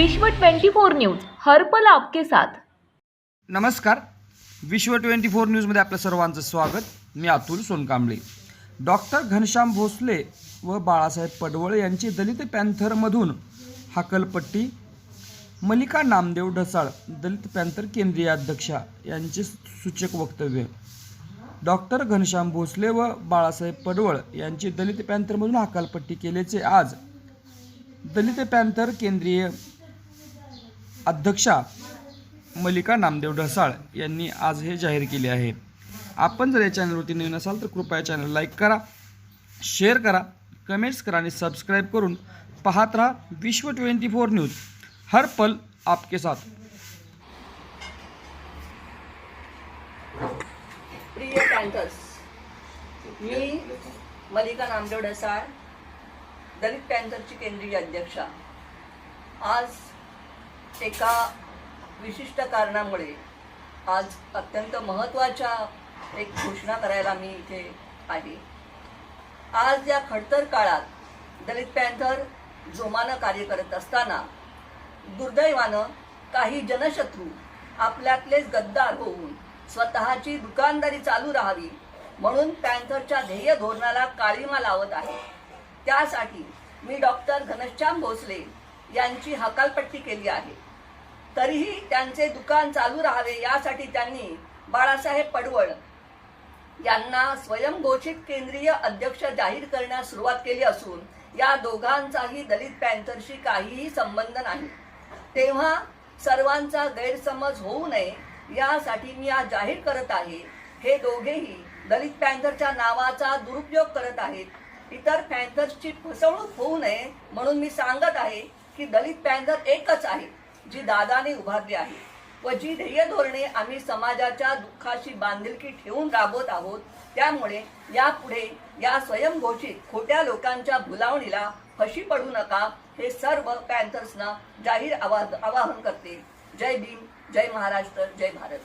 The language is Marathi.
विश्व 24 न्यूज हरपल आपके साथ. नमस्कार. विश्व ट्वेंटी फोर न्यूजमध्ये आपलं सर्वांचं स्वागत. मी अतुल सोनकांबळे. डॉक्टर घनश्याम भोसले व बाळासाहेब पडवळ यांची दलित पॅन्थरमधून हाकलपट्टी मल्लिका नामदेव ढसाळ दलित पॅन्थर केंद्रीय अध्यक्षा यांचे सूचक वक्तव्य. डॉक्टर घनश्याम भोसले व बाळासाहेब पडवळ यांची दलित पॅन्थरमधून हकालपट्टी केल्याचे आज दलित पॅन्थर केंद्रीय अध्यक्षा मल्लिका नामदेव ढसाळ यांनी आज हे जाहीर केले आहे. आपण जर या चॅनलवरती नवीन असाल तर कृपया चॅनल लाईक करा शेअर करा कमेंट्स करा आणि सबस्क्राईब करून पाहत राहा विश्व ट्वेंटी फोर न्यूज. हर पल आपके साथ. प्रिय टँकर्स मी मलिका नामदेव ढसाळ दलित पॅन्थरची केंद्रीय अध्यक्षा. आज एका विशिष्ट कारणामुळे आज अत्यंत महत्त्वाच्या एक घोषणा करायला मी इथे आहे. आज या खडतर काळात दलित पॅन्थर जोमानं कार्य करत असताना दुर्दैवानं काही जनशत्रू आपल्यातलेच गद्दार होऊन स्वतःची दुकानदारी चालू राहावी म्हणून पॅन्थरच्या ध्येय धोरणाला काळीमा लावत आहे. त्यासाठी मी डॉक्टर घनश्याम भोसले यांची हकालपट्टी केली आहे. तरीही त्यांचे दुकान चालू राहावे यासाठी त्यांनी बाळासाहेब पडवळ यांना स्वयंघोषित केंद्रीय अध्यक्ष जाहीर करण्यास सुरुवात केली असून या दोघांचाही दलित पॅन्थरशी काहीही संबंध नाही. तेव्हा सर्वांचा गैरसमज होऊ नये यासाठी मी आज जाहीर करत आहे. हे दोघेही दलित पॅन्थरच्या नावाचा दुरुपयोग करत आहेत. इतर पॅन्थर्सची फसवणूक होऊ नये म्हणून मी सांगत आहे की दलित पॅन्थर एकच आहे. जी दादाने उभारली आहे व जी ध्येय धोरणे आम्ही समाजाच्या दुःखाशी बांधिलकी ठेवून राबवत आहोत त्यामुळे यापुढे या स्वयंघोषित खोट्या लोकांच्या भुलावणीला फशी पडू नका हे सर्व पॅन्थर्सना जाहीर आवाज आवाहन करते. जय भीम जय महाराष्ट्र जय भारत.